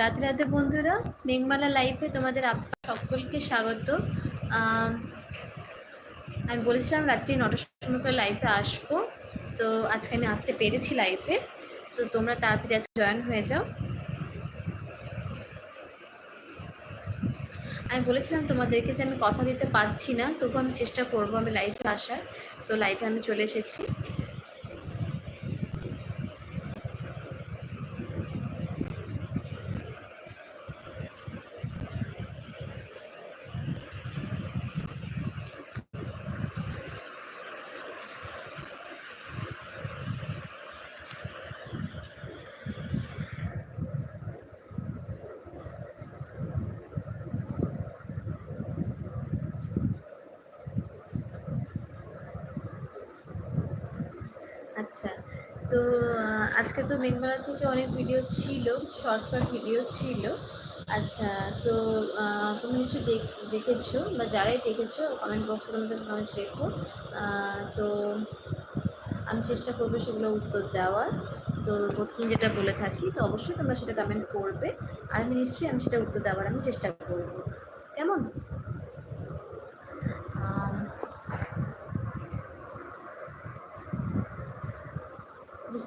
রাতে রাতে বন্ধুরা, মেঘমালা লাইফে তোমাদের সকলকে স্বাগত। আমি বলেছিলাম রাত্রি নটার সময় করে লাইফে আসব, তো আজকে আমি আসতে পেরেছি লাইফে তো তোমরা তাড়াতাড়ি আজকে জয়েন হয়ে যাও। আমি বলেছিলাম তোমাদেরকে যে আমি কথা দিতে পারছি না, তবু আমি চেষ্টা করব আমি লাইফে আসার। তো লাইফে আমি চলে এসেছি আচ্ছা তো আজকে তো মেঘমালা থেকে অনেক ভিডিও ছিল শর্টস ভিডিও ছিল। আচ্ছা তো তুমি নিশ্চয়ই দেখেছ বা যারাই দেখেছ কমেন্ট বক্সে তোমাদের কমেন্ট রেখো। তো, আমি চেষ্টা করব সেগুলো উত্তর দেওয়ার। তো প্রতিদিন যেটা বলে থাকি, তো অবশ্যই তোমরা সেটা কমেন্ট করবে। আর আমি নিশ্চয়ই আমি সেটা উত্তর দেওয়ার আমি চেষ্টা করব। কেমন?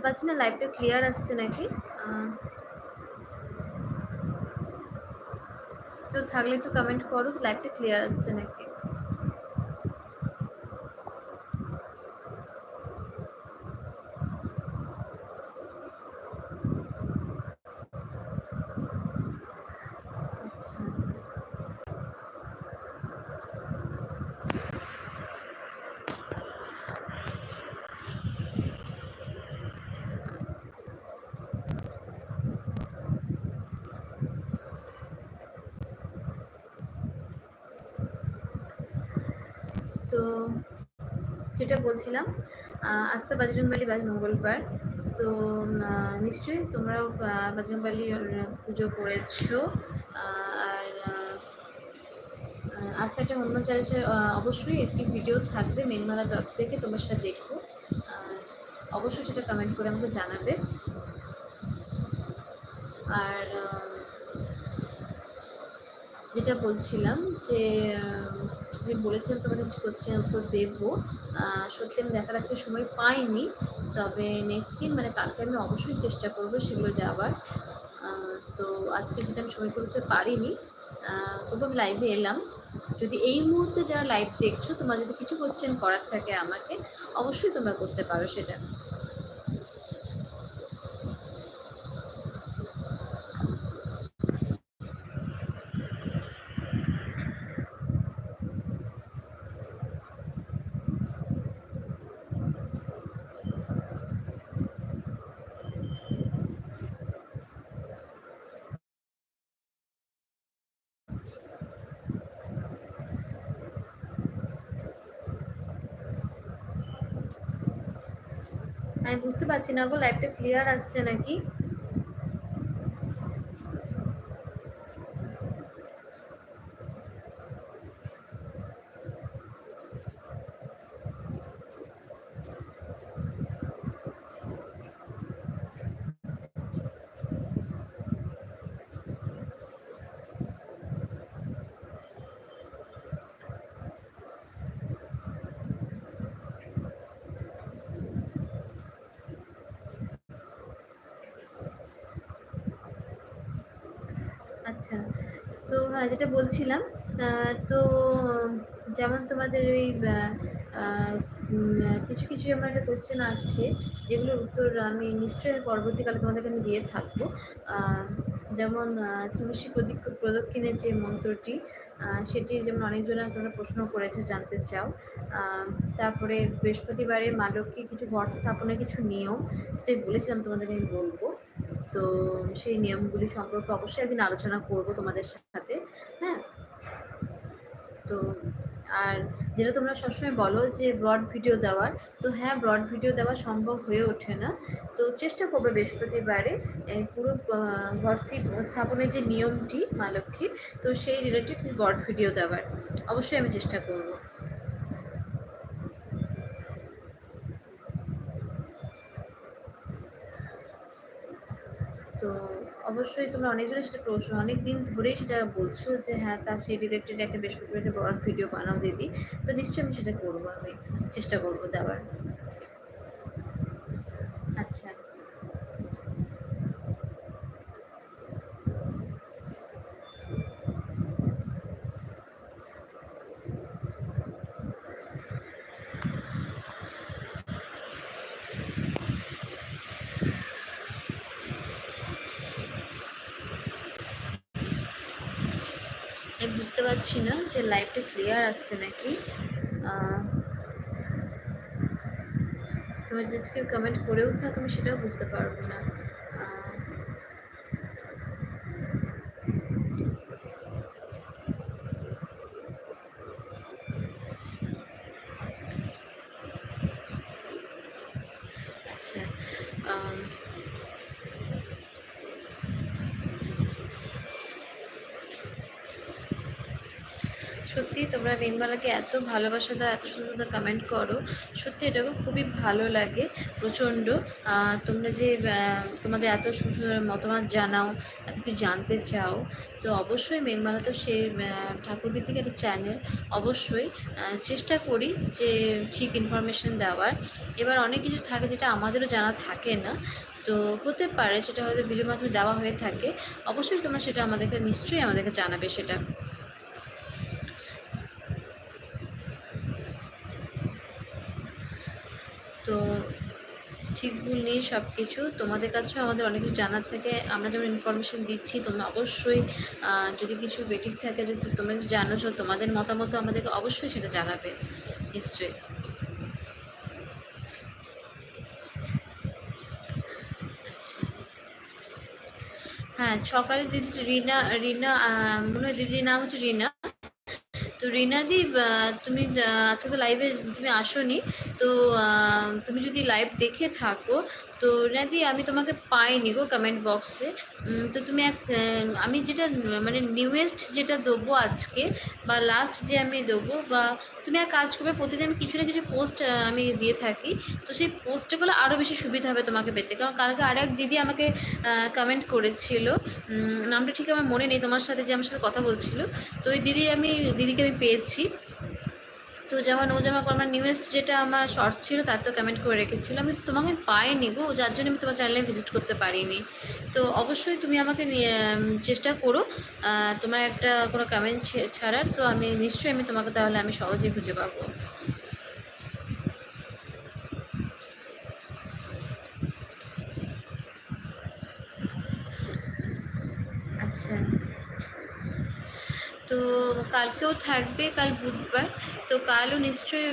বুঝতে পারছি না লাইভটা ক্লিয়ার আসছে নাকি? তো থাকলে একটু কমেন্ট করো লাইভটা ক্লিয়ার আসছে নাকি? তো যেটা বলছিলাম আস্তে বাজরংবালি বাজ মঙ্গলবার। তো নিশ্চয়ই তোমরাও বাজরংবালি পুজো আর আস্তে একটা হনুমান চালিশার অবশ্যই একটি ভিডিও থাকবে মেঘমালা দপ থেকে, তোমরা সেটা দেখো। অবশ্যই সেটা কমেন্ট করে আমাকে জানাবে। আর যেটা বলছিলাম যে যে বলেছিলাম তোমাদের কিছু কোশ্চেন উত্তর দেবো। সত্যি আমি দেখার আজকে সময় পাইনি। তবে নেক্সট দিন মানে কালকে আমি অবশ্যই চেষ্টা করব সেগুলো দেওয়ার। তো আজকে যেটা আমি সময় করতে পারিনি তবু আমি লাইভে এলাম। যদি এই মুহূর্তে যারা লাইভ দেখছ তোমার যদি কিছু কোশ্চেন করার থাকে আমাকে, অবশ্যই তোমরা করতে পারো সেটা। আমি বুঝতে পারছি না গো লাইভটা ক্লিয়ার আসছে নাকি? আচ্ছা। তো হ্যাঁ যেটা বলছিলাম, তো যেমন তোমাদের ওই কিছু কিছু আমার একটা কোশ্চেন আছে, যেগুলোর উত্তর আমি নিশ্চয়ই পরবর্তীকালে তোমাদেরকে আমি দিয়ে থাকব। যেমন তুলসী প্রদীপ, প্রদক্ষিণের যে মন্ত্রটি সেটি যেমন অনেকজনের তোমরা প্রশ্ন করেছ, জানতে চাও। তারপরে বৃহস্পতিবারে মা লক্ষ্মী কিছু ঘর স্থাপনের কিছু নিয়ম, সেটাই বলেছিলাম তোমাদেরকে আমি বলব। তো সেই নিয়মগুলি সম্পর্কে অবশ্যই একদিন আলোচনা করব তোমাদের সাথে হ্যাঁ? তো আর যেটা তোমরা সবসময় বলো যে ব্রড ভিডিও দেওয়ার, তো হ্যাঁ ব্রড ভিডিও দেওয়া সম্ভব হয়ে ওঠে না। তো চেষ্টা করবে বৃহস্পতিবারে পুরো ঘর স্থাপনের যে নিয়মটি, মা লক্ষ্মীর, তো সেই রিলেটেড ব্রড ভিডিও দেওয়ার। অবশ্যই আমি চেষ্টা করব। তো অবশ্যই তোমরা অনেকজনের সেটা প্রশ্ন অনেক দিন ধরেই সেটা বলছো যে হ্যাঁ তা সেই রিলেটেড একটা বেশ একটা বড় ভিডিও বানাও দিদি। তো নিশ্চয়ই আমি সেটা করব, আমি চেষ্টা করব দেওয়ার। আচ্ছা আমি বুঝতে পারছি না যে লাইভটা ক্লিয়ার আসছে নাকি। তোমার যদি কেউ কমেন্ট করেও থাকো আমি সেটাও বুঝতে পারব না আচ্ছা সত্যি তোমরা মেঘমালাকে এত ভালোবাসা দাও, এত সুন্দর সুন্দর কমেন্ট করো। সত্যি এটাকে খুবই ভালো লাগে, প্রচণ্ড। তোমরা যে তোমাদের এত সুন্দর সুন্দর মতামত জানাও, এত কিছু জানতে চাও, তো অবশ্যই মেঘমালা তো সে ঠাকুর ভিত্তিক একটা চ্যানেল অবশ্যই চেষ্টা করি যে ঠিক ইনফরমেশন দেওয়ার। এবার অনেক কিছু থাকে যেটা আমাদেরও জানা থাকে না, তো হতে পারে সেটা হয়তো ভিডিওর মাধ্যমে দেওয়া হয়ে থাকে। অবশ্যই তোমরা সেটা আমাদেরকে, নিশ্চয়ই আমাদেরকে জানাবে সেটা। তো ঠিক ভুল নেই সব কিছু তোমাদের কাছেও আমাদের অনেক কিছু জানার থেকে। আমরা যেমন ইনফরমেশন দিচ্ছি, তোমরা অবশ্যই যদি কিছু বেঠিক থাকে, যদি তোমরা কিছু জানো তোমাদের মতামত আমাদেরকে অবশ্যই সেটা জানাবে। নিশ্চয়ই। আচ্ছা। হ্যাঁ সকালে দিদি রিনা রিনা মনে হয় দিদির নাম হচ্ছে রিনা। তো রিনাদি তুমি আজকে তো লাইভে তুমি আসোনি। তো তুমি যদি লাইভ দেখে থাকো, তো রিনাদি, আমি তোমাকে পাইনি গো কমেন্ট বক্সে তো তুমি এক আমি যেটা মানে নিউয়েস্ট যেটা দেবো আজকে, বা লাস্ট যে আমি দেবো, বা তুমি এক কাজ করবে, প্রতিদিন কিছু না কিছু পোস্ট আমি দিয়ে থাকি। তো সেই পোস্টগুলো আরও বেশি সুবিধা হবে তোমাকে পেতে। কারণ কালকে আর এক দিদি আমাকে কমেন্ট করেছিল। নামটা ঠিক আমার মনে নেই, তোমার সাথে যে আমার সাথে কথা বলছিল। তো ওই দিদি আমি, দিদিকে আমি পেয়েছি। তো যেমন ও যেমন আমার নিউয়েস্ট যেটা আমার শর্ট ছিল, তার তো কমেন্ট করে রেখেছিল। আমি তোমাকে পাইনি গো, যার জন্য আমি তোমার চ্যানেলে ভিজিট করতে পারিনি। তো অবশ্যই তুমি আমাকে চেষ্টা করো। তোমার একটা কোনো কমেন্ট ছাড়ার, তো আমি নিশ্চয়ই আমি তোমাকে তাহলে আমি সহজেই খুঁজে পাবো। আচ্ছা। তো কালকেও থাকবে, কাল বুধবার। তো কালও নিশ্চয়ই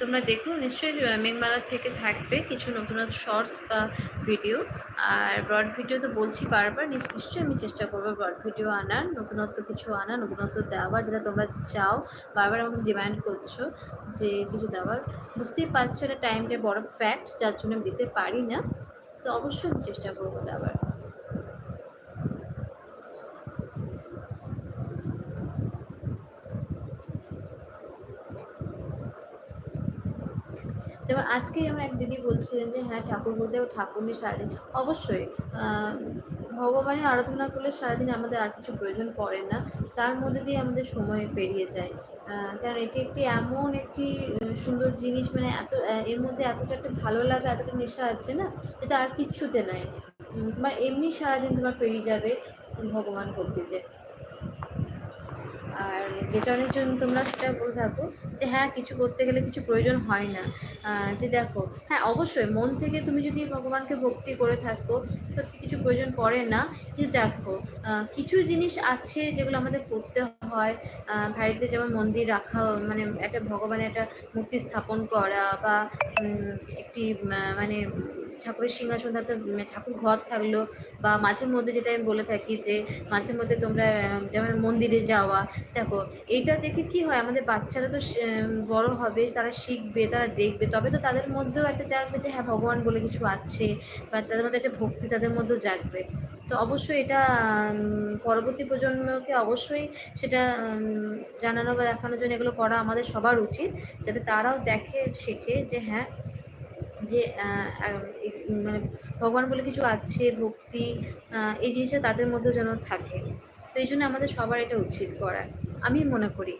তোমরা দেখো, নিশ্চয়ই মেঘমালা থেকে থাকবে কিছু নতুন নতুন শর্টস বা ভিডিও। আর ব্রড ভিডিও তো বলছি বারবার নিশ্চয়ই আমি চেষ্টা করব ব্রড ভিডিও আনার, নতুনত্ব কিছু আনার, নতুনত্ব দেওয়ার, যেটা তোমরা চাও। বারবার আমাকে ডিমান্ড করছ যে কিছু দেওয়ার। বুঝতেই পারছ এটা টাইমটা বড় ফ্যাক্ট যার জন্য আমি দিতে পারি না। তো অবশ্যই আমি চেষ্টা করব দেওয়ার। যেমন আজকেই আমার এক দিদি বলছিলেন যে হ্যাঁ ঠাকুর বলতে ঠাকুর নিয়ে সারাদিন অবশ্যই ভগবানের আরাধনা করলে সারাদিন আমাদের আর কিছু প্রয়োজন পড়ে না, তার মধ্যে দিয়ে আমাদের সময় পেরিয়ে যায়। কারণ এটি একটি এমন একটি সুন্দর জিনিস মানে এত এর মধ্যে এতটা একটা ভালো লাগা, এতটা নেশা আছে না, যেটা আর কিচ্ছুতে নাই। তোমার এমনি সারাদিন তোমার পেরিয়ে যাবে ভগবান ভক্তিতে। আর যেটা অনেক জন্য তোমরা সেটা বলে থাকো যে হ্যাঁ কিছু করতে গেলে কিছু প্রয়োজন হয় না। যে দেখো হ্যাঁ অবশ্যই মন থেকে তুমি যদি ভগবানকে ভক্তি করে থাকো, সত্যি কিছু প্রয়োজন পড়ে না। কিন্তু দেখো কিছু জিনিস আছে যেগুলো আমাদের করতে হয়। বাড়িতে যেমন মন্দির রাখা মানে একটা ভগবানের একটা মূর্তি স্থাপন করা বা একটি মানে ঠাকুরের সিংহাসন ঠাকুর ঘর থাকল বা মাঝে মধ্যে যেটা আমি বলে থাকি যে মাঝে মধ্যে তোমরা যেমন মন্দিরে যাওয়া, দেখো এইটা দেখে কি হয় আমাদের বাচ্চারা তো বড় হবে, তারা শিখবে, তারা দেখবে, তবে তো তাদের মধ্যেও একটা জাগবে যে হ্যাঁ ভগবান বলে কিছু আছে বা তাদের মধ্যে একটা ভক্তি তাদের মধ্যেও জাগবে। তো অবশ্যই এটা পরবর্তী প্রজন্মকে অবশ্যই সেটা জানানো বা দেখানোর জন্য এগুলো করা আমাদের সবার উচিত, যাতে তারাও দেখে, শেখে যে হ্যাঁ যে মানে ভগবান বলে কিছু আছে, ভক্তি এই জিনিসটা তাদের মধ্যে যেন থাকে। তো এই জন্য আমাদের সবার এটা উচিত করা। আমি মনে করি।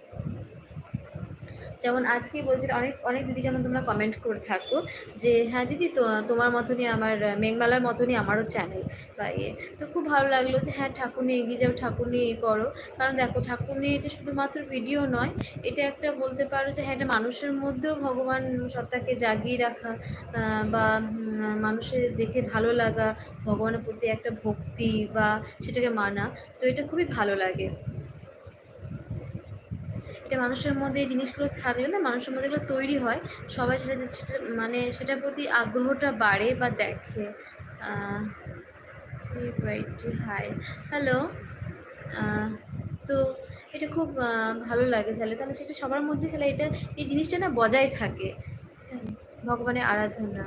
যেমন আজকে বলছিল অনেক অনেক দিদি যেমন তোমরা কমেন্ট করে থাকো যে হ্যাঁ দিদি, তো তোমার মতনই আমার, মেঘমালার মতনই আমারও চ্যানেল বা ইয়ে। তো খুব ভালো লাগল যে হ্যাঁ ঠাকুর নিয়ে এগিয়ে যাও ঠাকুর নিয়ে এ করো। কারণ দেখো ঠাকুর নিয়ে এটা শুধুমাত্র ভিডিও নয়, এটা একটা বলতে পারো যে হ্যাঁ এটা মানুষের মধ্যেও ভগবান সত্তাকে জাগিয়ে রাখা বা মানুষের দেখে ভালো লাগা, ভগবানের প্রতি একটা ভক্তি বা সেটাকে মানা। তো এটা খুবই ভালো লাগে। এটা মানুষের মধ্যে এই জিনিসগুলো থাকলে না মানুষের মধ্যে এগুলো তৈরি হয়। সবাই সেটা সেটা মানে সেটার প্রতি আগ্রহটা বাড়ে বা দেখে। হাই হ্যালো তো এটা খুব ভালো লাগে তাহলে। তাহলে সেটা সবার মধ্যে তাহলে এটা, এই জিনিসটা না বজায় থাকে। ভগবানের আরাধনা।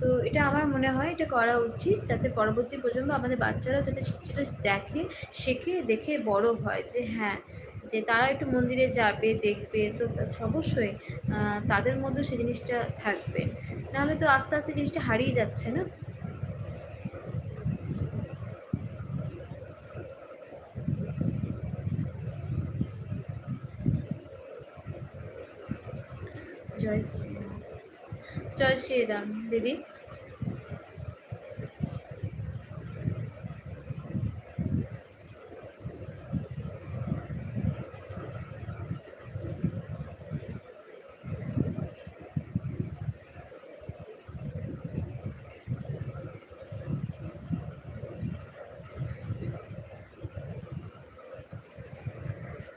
তো এটা আমার মনে হয় এটা করা উচিত যাতে পরবর্তী প্রজন্ম আমাদের বাচ্চারাও যাতে সেটা দেখে, শেখে, দেখে বড় হয় যে হ্যাঁ যে তারা একটু মন্দিরে যাবে, দেখবে তো অবশ্যই তাদের মধ্যেও সেই জিনিসটা থাকবে। নাহলে তো আস্তে আস্তে জিনিসটা হারিয়ে যাচ্ছে না? জয় শ্রীরাম জয় শ্রীরাম দিদি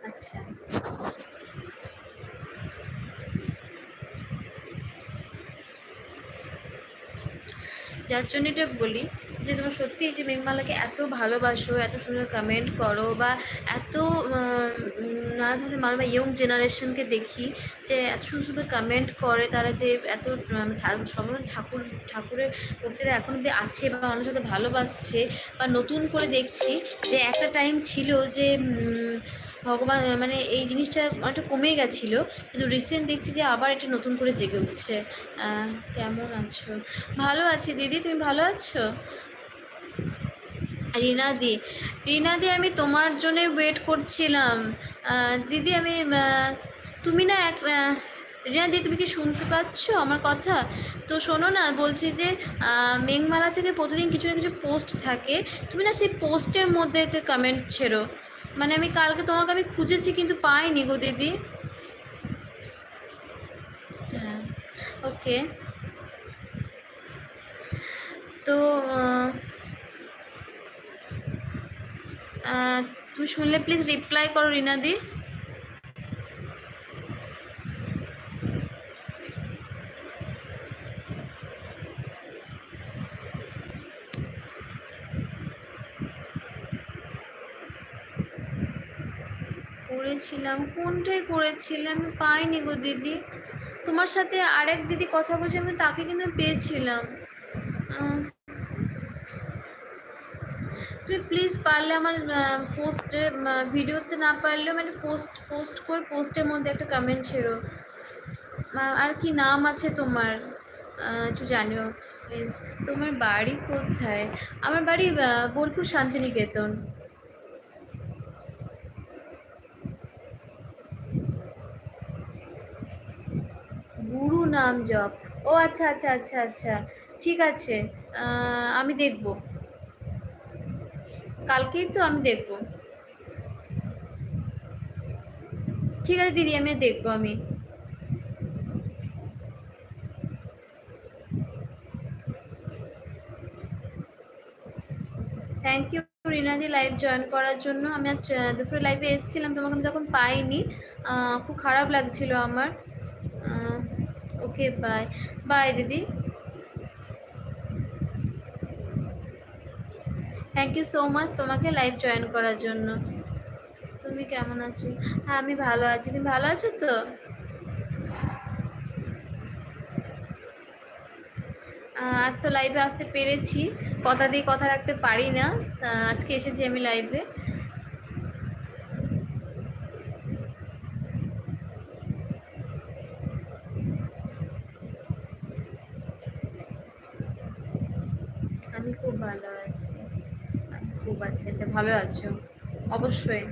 আচ্ছা যার জন্য এটা বলি যে তোমার সত্যি যে মেঘমালাকে এত ভালোবাসো, এত সুন্দর কমেন্ট করো বা এত নানা ধরনের মানুষ বা ইয়ং জেনারেশনকে দেখি যে এত সুন্দর সুন্দর কমেন্ট করে, তারা যে এত সব ঠাকুর, ঠাকুরের ভক্তিরা এখন অব্দি আছে বা মানুষের সাথে ভালোবাসছে বা নতুন করে দেখছি যে একটা টাইম ছিল যে ভগবান মানে এই জিনিসটা অনেকটা কমে গেছিল, কিন্তু রিসেন্ট দেখছি যে আবার এটা নতুন করে জেগে উঠছে। কেমন আছো? ভালো আছি। দিদি, তুমি ভালো আছো? রিনাদি রিনাদি, আমি তোমার জন্যে ওয়েট করছিলাম। দিদি, আমি তুমি না এক রিনাদি, তুমি কি শুনতে পাচ্ছ আমার কথা? তো শোনো না, বলছি যে মেঘমালা থেকে প্রতিদিন কিছু না কিছু পোস্ট থাকে। তুমি না সেই পোস্টের মধ্যে একটা কমেন্ট ছেড়ো। মানে আমি কালকে তোমাকে আমি খুঁজেছি, কিন্তু পাইনি গো দিদি। হ্যাঁ ওকে। তো তুমি শুনলে প্লিজ রিপ্লাই করো রিনাদি। করেছিলাম কোনটাই করেছিলাম আমি পাইনি গো দিদি। তোমার সাথে আরেক দিদি কথা বলছে, আমি তাকে কিন্তু পেয়েছিলাম। তুমি প্লিজ পারলে আমার পোস্টে ভিডিওতে না পারলেও মানে পোস্ট পোস্ট করে পোস্টের মধ্যে একটা কমেন্ট ছেড়ো। আর কি নাম আছে তোমার? একটু জানিও প্লিজ তোমার বাড়ি কোথায়? আমার বাড়ি বোলপুর শান্তিনিকেতন। গুরু নাম জপ। ও আচ্ছা আচ্ছা আচ্ছা আচ্ছা। ঠিক আছে। আমি দেখব। কালকেই তো আমি দেখব। ঠিক আছে দিদি, আমি দেখব আমি। থ্যাংক ইউ রিনাদি লাইভ জয়েন করার জন্য। আমি আজ দুপুরে লাইভে এসেছিলাম, তোমাকে আমি তখন পাইনি। খুব খারাপ লাগছিল আমার। ওকে বাই বাই দিদি। থ্যাংক ইউ সো মাচ তোমাকে লাইভ জয়েন করার জন্য। তুমি কেমন আছো? হ্যাঁ আমি ভালো আছি। তুমি ভালো আছো তো? আজ তো লাইভে আসতে পেরেছি। কথা দিয়ে কথা রাখতে পারি না। আজকে এসেছি আমি লাইভে আমি খুব ভালো আছি আমি আছি আচ্ছা ভালো আছো? অবশ্যই।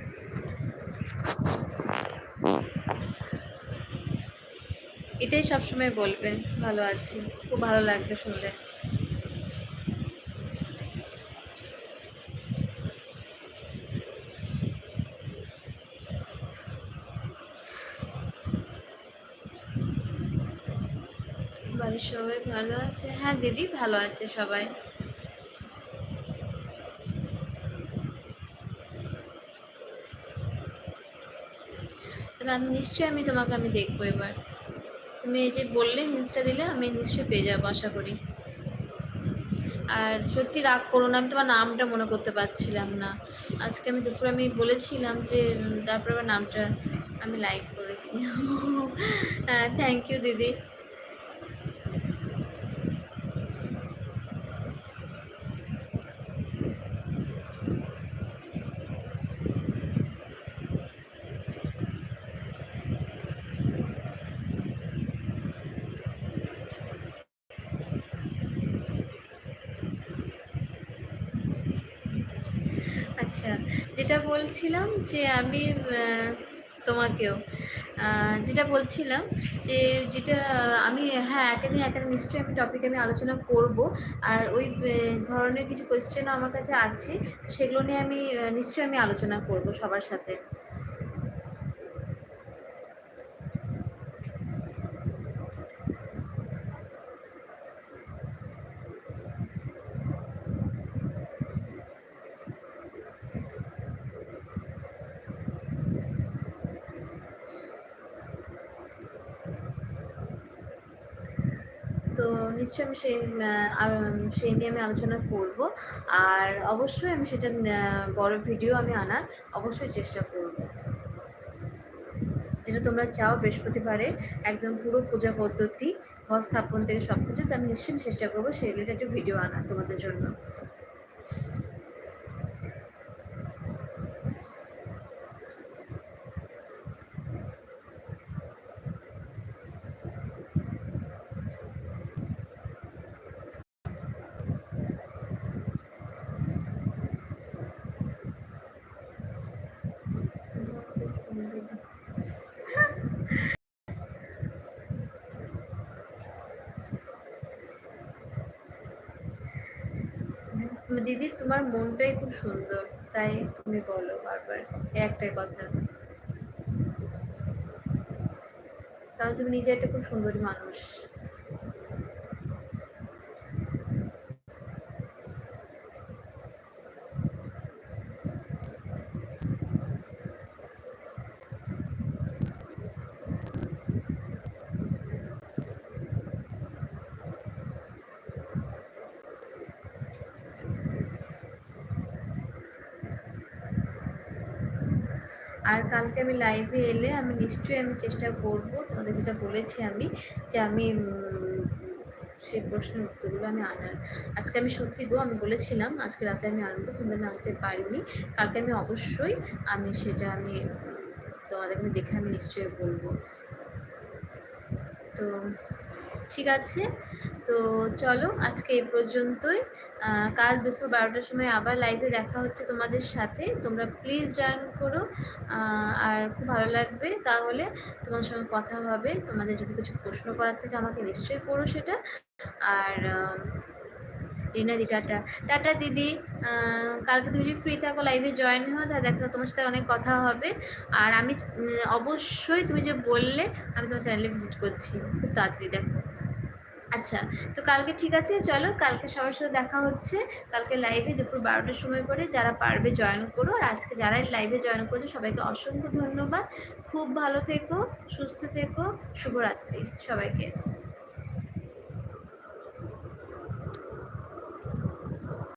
এটাই সবসময় বলবে, ভালো আছি, খুব ভালো লাগবে শুনলে। বাড়ির সবাই ভালো আছে? হ্যাঁ দিদি ভালো আছে সবাই। তবে আমি নিশ্চয়ই আমি তোমাকে আমি দেখব এবার। তুমি এই যে বললে হিন্সটা দিলে, আমি নিশ্চয়ই পেয়ে যাব, আশা করি। আর সত্যি রাগ করো না, আমি তোমার নামটা মনে করতে পারছিলাম না। আজকে আমি দুপুরে আমি বলেছিলাম যে তারপর আমার নামটা আমি লাইক করেছি। হ্যাঁ থ্যাংক ইউ দিদি আচ্ছা যেটা বলছিলাম যে আমি তোমাকেও যেটা বলছিলাম যে যেটা আমি হ্যাঁ একাদিন একাদিন নিশ্চয়ই আমি টপিক আমি আলোচনা করব। আর ওই ধরনের কিছু কোয়েশ্চেনও আমার কাছে আছে সেগুলো নিয়ে আমি নিশ্চয়ই আমি আলোচনা করব সবার সাথে তো নিশ্চয়ই আমি সেই সেই নিয়ে আমি আলোচনা করব। আর অবশ্যই আমি সেটা বড় ভিডিও আমি আনার অবশ্যই চেষ্টা করব। যেটা তোমরা চাও বৃহস্পতিবারে একদম পুরো পূজা পদ্ধতি, ঘর স্থাপন থেকে সব কিছু তো আমি নিশ্চয়ই চেষ্টা করব সেই রিলেটেড ভিডিও আনার তোমাদের জন্য। দিদি, তোমার মনটাই খুব সুন্দর। তাই তুমি বলো বারবার একটাই কথা। কারণ তুমি নিজে একটা খুব সুন্দরী মানুষ। আর কালকে আমি লাইভে এলে আমি নিশ্চয়ই আমি চেষ্টা করব, তোমাদের যেটা বলেছি আমি, যে আমি সেই প্রশ্নের উত্তরগুলো আমি আনার। আজকে আমি সত্যি গো, আমি বলেছিলাম, আজকে রাতে আমি আনব, কিন্তু আমি আনতে পারিনি। কালকে আমি অবশ্যই আমি সেটা আমি তোমাদেরকে দেখে আমি নিশ্চয়ই বলব। তো ঠিক আছে। তো চলো, আজকে এই পর্যন্তই। কাল দুপুর বারোটার সময় আবার লাইভে দেখা হচ্ছে তোমাদের সাথে। তোমরা প্লিজ জয়েন করো। আর খুব ভালো লাগবে। তাহলে তোমার সঙ্গে কথা হবে। তোমাদের যদি কিছু প্রশ্ন করার থেকে, আমাকে নিশ্চয়ই করো সেটা। আর রিনা দি টাটা। টাটা দিদি। কালকে তুমি যদি ফ্রি থাকো লাইভে জয়েন হও, তাহলে দেখো তোমার সাথে অনেক কথা হবে। আর আমি অবশ্যই তুমি যে বললে, আমি তোমার চ্যানেলে ভিজিট করছি। খুব তাড়াতাড়ি দেখো। আচ্ছা তো কালকে ঠিক আছে, চলো কালকে সবার সাথে দেখা হচ্ছে। কালকে লাইভে দুপুর বারোটার সময় করে যারা পারবে জয়েন করো। আর আজকে যারাই লাইভে জয়েন করছে, সবাইকে অসংখ্য ধন্যবাদ। খুব ভালো থেকো, সুস্থ থেকো, শুভরাত্রি সবাইকে।